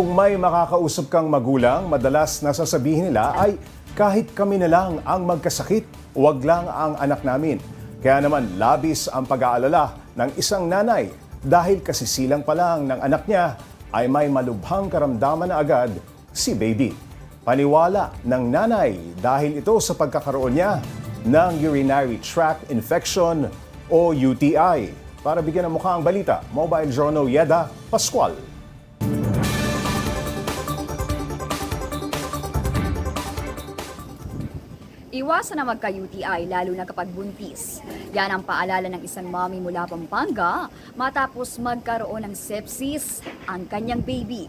Kung may makakausap kang magulang, madalas nasasabihin nila ay kahit kami na lang ang magkasakit, wag lang ang anak namin. Kaya naman labis ang pag-aalala ng isang nanay dahil kasisilang pa lang ng anak niya ay may malubhang karamdaman na agad si baby. Paniwala ng nanay dahil ito sa pagkakaroon niya ng urinary tract infection o UTI. Para bigyan ng mukha ang balita, Mobile Journal Yeda Pascual. Iwasan na magka-UTI lalo na kapag buntis. Yan ang paalala ng isang mommy mula Pampanga matapos magkaroon ng sepsis ang kanyang baby.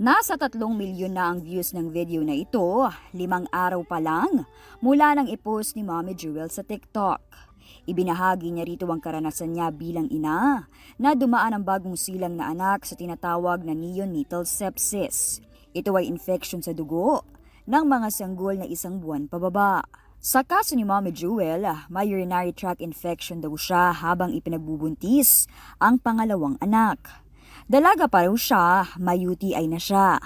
Nasa tatlong milyon na ang views ng video na ito, limang araw pa lang mula nang ipost ni Mommy Jewel sa TikTok. Ibinahagi niya rito ang karanasan niya bilang ina na dumaan ang bagong silang na anak sa tinatawag na neonatal sepsis. Ito ay infection sa dugo ng mga sanggol na isang buwan pababa. Sa kaso ni Mommy Jewel, may urinary tract infection daw siya habang ipinagbubuntis ang pangalawang anak. Dalaga pa raw siya, may UTI na siya.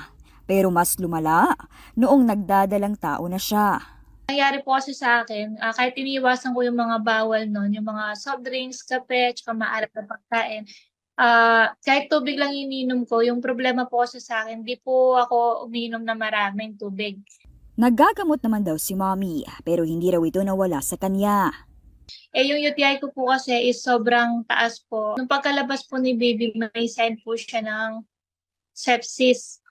Pero mas lumala noong nagdadalang tao na siya. Nangyari po kasi sa akin, ah, kahit iniiwasan ko yung mga bawal nun, yung mga soft drinks, kape, tsaka maalat na pagkain, ah, kahit tubig lang ininom ko, yung problema po kasi sa akin, di po ako uminom na maraming tubig. Nagagamot naman daw si mommy pero hindi raw ito nawala sa kanya. Eh, yung UTI ko po kasi is sobrang taas po. Nung pagkalabas po ni baby, may sign po siya ng sepsis.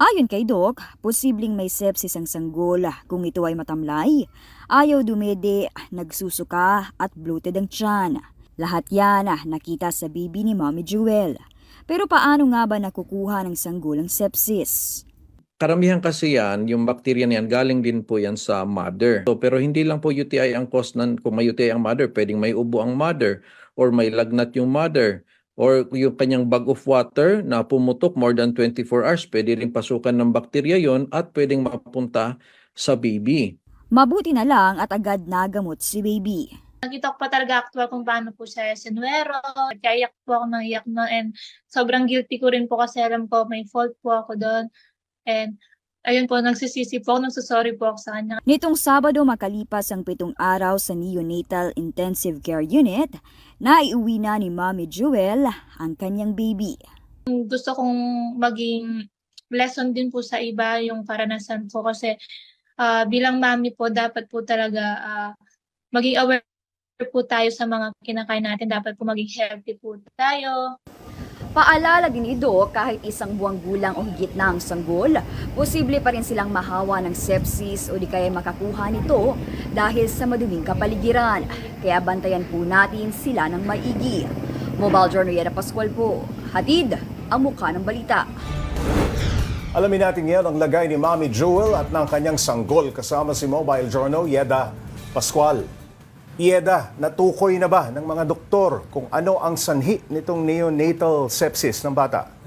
Ayon kay Doc, posibleng may sepsis ang sanggol kung ito ay matamlay, ayaw dumede, nagsusuka at bloated ang tiyan. Lahat yan nakita sa baby ni Mommy Jewel. Pero paano nga ba nakukuha ng sanggol ang sepsis? Karamihan kasi yan, yung bacteria na yan, galing din po yan sa mother. So, pero hindi lang po UTI ang cause ng, kung may UTI ang mother, pwedeng may ubo ang mother, or may lagnat yung mother, or yung kanyang bag of water na pumutok more than 24 hours, pwede rin pasukan ng bakterya yon at pwedeng mapunta sa baby. Mabuti na lang at agad nagamot si baby. Nakita ko pa talaga actual kung paano po siya sinuero. Kaya iyak po ako ng iyak no and sobrang guilty ko rin po kasi alam ko may fault po ako doon. And ayun po, nagsisisi po ako, nagsusorry po ako sa kanya. Nitong Sabado makalipas ang pitong araw sa Neonatal Intensive Care Unit, naiuwi na ni Mommy Jewel ang kanyang baby. Gusto kong maging lesson din po sa iba yung karanasan ko kasi ah, bilang mami po, dapat po talaga ah, maging aware po tayo sa mga kinakain natin. Dapat po maging healthy po tayo. Paalala din Doc, kahit isang buwang gulang o higit na ang sanggol, posible pa rin silang mahawa ng sepsis o di kaya makakuha nito dahil sa maduming kapaligiran. Kaya bantayan po natin sila ng maigi. Mobile Journal Pascual po. Hatid ang mukha ng balita. Alamin natin ngayon ang lagay ni Mami Jewel at ng kanyang sanggol kasama si Mobile Journal Yeda Pascual. Yeda, natukoy na ba ng mga doktor kung ano ang sanhi nitong neonatal sepsis ng bata?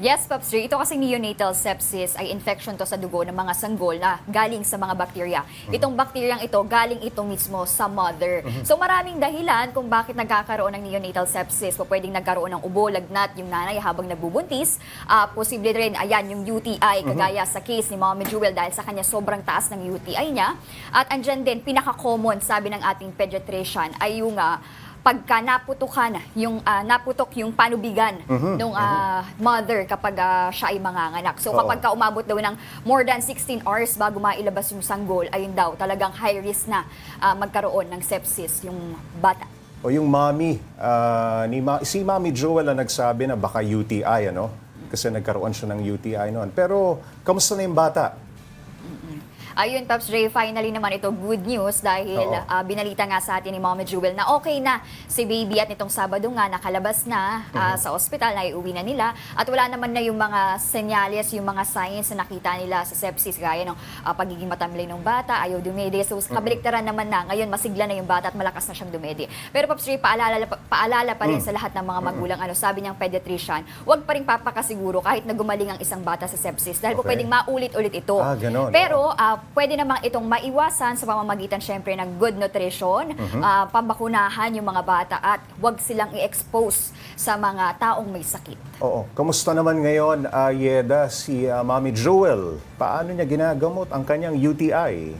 Yes, Pops Ray. Ito kasi neonatal sepsis ay infection to sa dugo ng mga sanggol na galing sa mga bakterya. Itong bakteryang ito, galing ito mismo sa mother. So maraming dahilan kung bakit nagkakaroon ng neonatal sepsis. Pwedeng nagkaroon ng ubo, lagnat yung nanay habang nagbubuntis. Ah, posible rin, ayan, yung UTI, kagaya sa case ni Mommy Jewel dahil sa kanya sobrang taas ng UTI niya. At andyan din, pinaka-common, sabi ng ating pediatrician, ay yung ah, pagka naputukan yung ah, naputok yung panubigan ng mother kapag ah, siya ay manganganak. So Oo. kapag ka umabot daw ng more than 16 hours bago mailabas yung sanggol, ayun daw talagang high risk na ah, magkaroon ng sepsis yung bata. O yung mami, ah, ni ma- si Mami Jewel ang nagsabi na baka UTI, ano? Kasi nagkaroon siya ng UTI noon. Pero, kamusta na yung bata? Ayun, Pops Ray, finally naman ito good news dahil Oo. ah, binalita nga sa atin ni Mama Jewel na okay na si baby at nitong Sabado nga nakalabas na ah, sa ospital, na iuwi na nila at wala naman na yung mga senyales, yung mga signs na nakita nila sa sepsis gaya ng ah, pagiging matamlay ng bata, ayaw dumede. So kabaliktaran naman na, ngayon masigla na yung bata at malakas na siyang dumede. Pero Pops Ray, paalala, paalala pa rin sa lahat ng mga magulang, ano, sabi niyang pediatrician, huwag pa rin papakasiguro kahit na gumaling ang isang bata sa sepsis dahil po Okay. pwedeng maulit-ulit ito. Ah, ganon, Pero ah, pwede namang itong maiwasan sa pamamagitan syempre ng good nutrition, ah, pambakunahan yung mga bata at wag silang i-expose sa mga taong may sakit. Oo. Kamusta naman ngayon, uh, Yeda, si uh, Mami Jewel? Paano niya ginagamot ang kanyang UTI?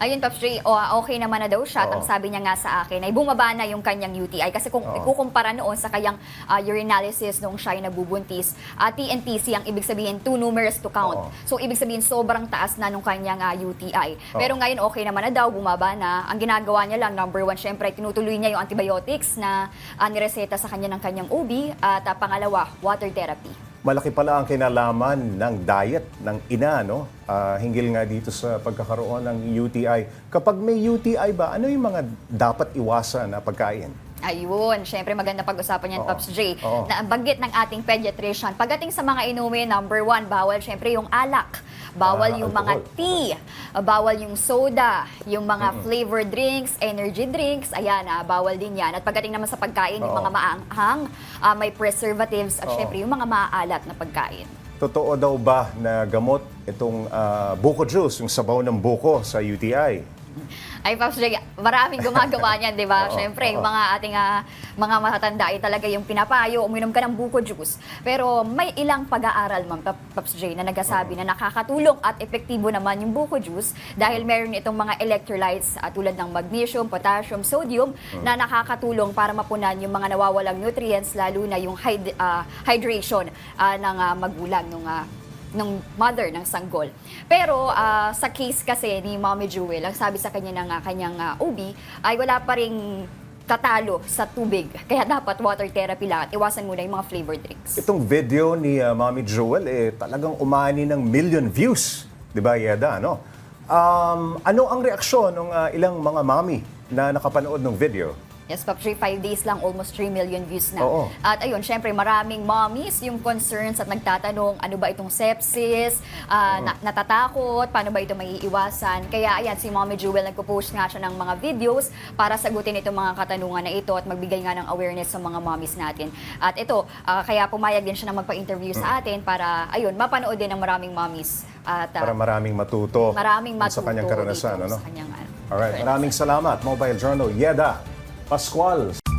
Ayun, Pops Ray, o, okay naman na daw siya. At ang sabi niya nga sa akin ay bumaba na yung kanyang UTI. Kasi kung Oo. ikukumpara noon sa kanyang ah, urinalysis nung siya ay nabubuntis, uh, TNPC ang ibig sabihin too numerous to count. Oo. So ibig sabihin sobrang taas na nung kanyang ah, UTI. Oo. Pero ngayon okay naman na daw, bumaba na. Ang ginagawa niya lang, number one, syempre tinutuloy niya yung antibiotics na uh, nireseta sa kanya ng kanyang OB. At ah, pangalawa, water therapy. Malaki pala ang kinalaman ng diet ng ina, no? Ah, hinggil nga dito sa pagkakaroon ng UTI. Kapag may UTI ba, ano yung mga dapat iwasan na pagkain? Ayun, syempre maganda pag-usapan yan, Oo. Pops J. Oo. Na banggit ng ating pediatrician. Pagdating sa mga inumin, number one, bawal syempre yung alak. Bawal Ah, yung mga alcohol. tea. Bawal yung soda. Yung mga flavored drinks, energy drinks. Ayan, ah, bawal din yan. At pagdating naman sa pagkain, yung Oo. mga maanghang, ah, may preservatives, at Oo. syempre yung mga maaalat na pagkain. Totoo daw ba na gamot itong ah, buko juice, yung sabaw ng buko sa UTI? Ay, Pops J, maraming gumagawa niyan, di ba? Siyempre, oo. mga ating ah, mga matatanda ay talaga yung pinapayo, uminom ka ng buko juice. Pero may ilang pag-aaral, Ma'am Pops J, na nagsasabi na nakakatulong at epektibo naman yung buko juice dahil meron itong mga electrolytes ah, tulad ng magnesium, potassium, sodium na nakakatulong para mapunan yung mga nawawalang nutrients, lalo na yung hyd- ah, hydration ah, ng ah, magulang nung ah, ng mother ng sanggol. Pero ah, sa case kasi ni Mommy Jewel, ang sabi sa kanya ng ah, kanyang ah, OB ay wala pa ring tatalo sa tubig. Kaya dapat water therapy lang at iwasan muna yung mga flavored drinks. Itong video ni ah, Mami Jewel, eh, talagang umani ng million views. Di ba, Yeda? Ano? Um, ano ang reaksyon ng ah, ilang mga mami na nakapanood ng video? Yes, Pop Tree, five days lang, almost 3 million views na. Oo. At ayun, syempre maraming mommies yung concerns at nagtatanong, ano ba itong sepsis, ah, na- natatakot, paano ba ito may iiwasan. Kaya ayan, si Mommy Jewel nagpo-post nga siya ng mga videos para sagutin itong mga katanungan na ito at magbigay nga ng awareness sa mga mommies natin. At ito, ah, kaya pumayag din siya na magpa-interview sa atin para, ayun, mapanood din ng maraming mommies. At ah, Para maraming matuto, maraming matuto sa kanyang karanasan. dito Ano? sa kanyang, ano, Alright, maraming salamat. Mobile Journal, Yeda Pascual.